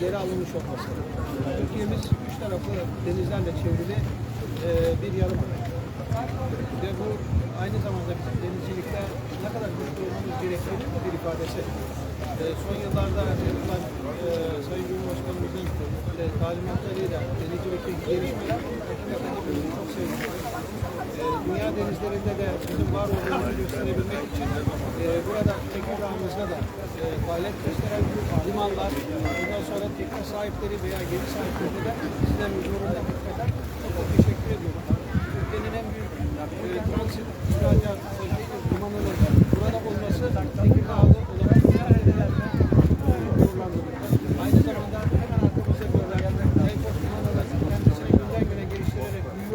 geri alınmış olması. Türkiye'miz üç taraflı denizlerle çevrili e, bir yarımada. Ve bu aynı zamanda bizim denizcilikte gerektiğinin de bir ifadesi. E, son yıllarda yapılan e, Sayın Cumhurbaşkanımızın e, talimatlarıyla denizcilikteki gelişmeler hakikaten hepimizi çok sevindiriyor. E, dünya denizlerinde de bizim var olduğumuzu gösterebilmek için e, burada Tekirdağ'ımızda da e, faaliyet gösteren limanlar, bundan sonra tekne sahipleri veya gemi sahipleri de sizden huzurunda hakikaten çok teşekkür ediyorum.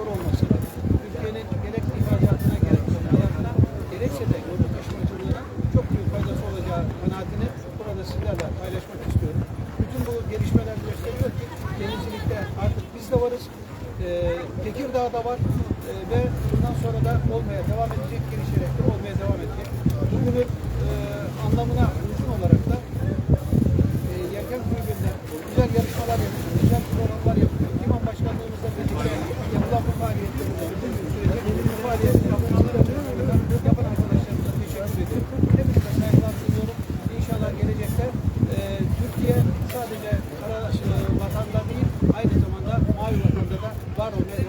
sektör olması, Türkiye'nin gerek ihracatına gerek ihracatına gerekse de yolcu taşımacılığına çok büyük faydası olacağı kanaatini burada sizlerle paylaşmak istiyorum. Bütün bu gelişmeler gösteriyor ki denizcilikte artık biz de varız, e, Tekirdağ'da var e, ve bundan sonra da olmaya devam edecek, gelişerek de olmaya devam edecek. Bugünün e, anlamına uygun olarak da e, Yelken Kulübü'nde güzel yarışmalar yapıyoruz. paro.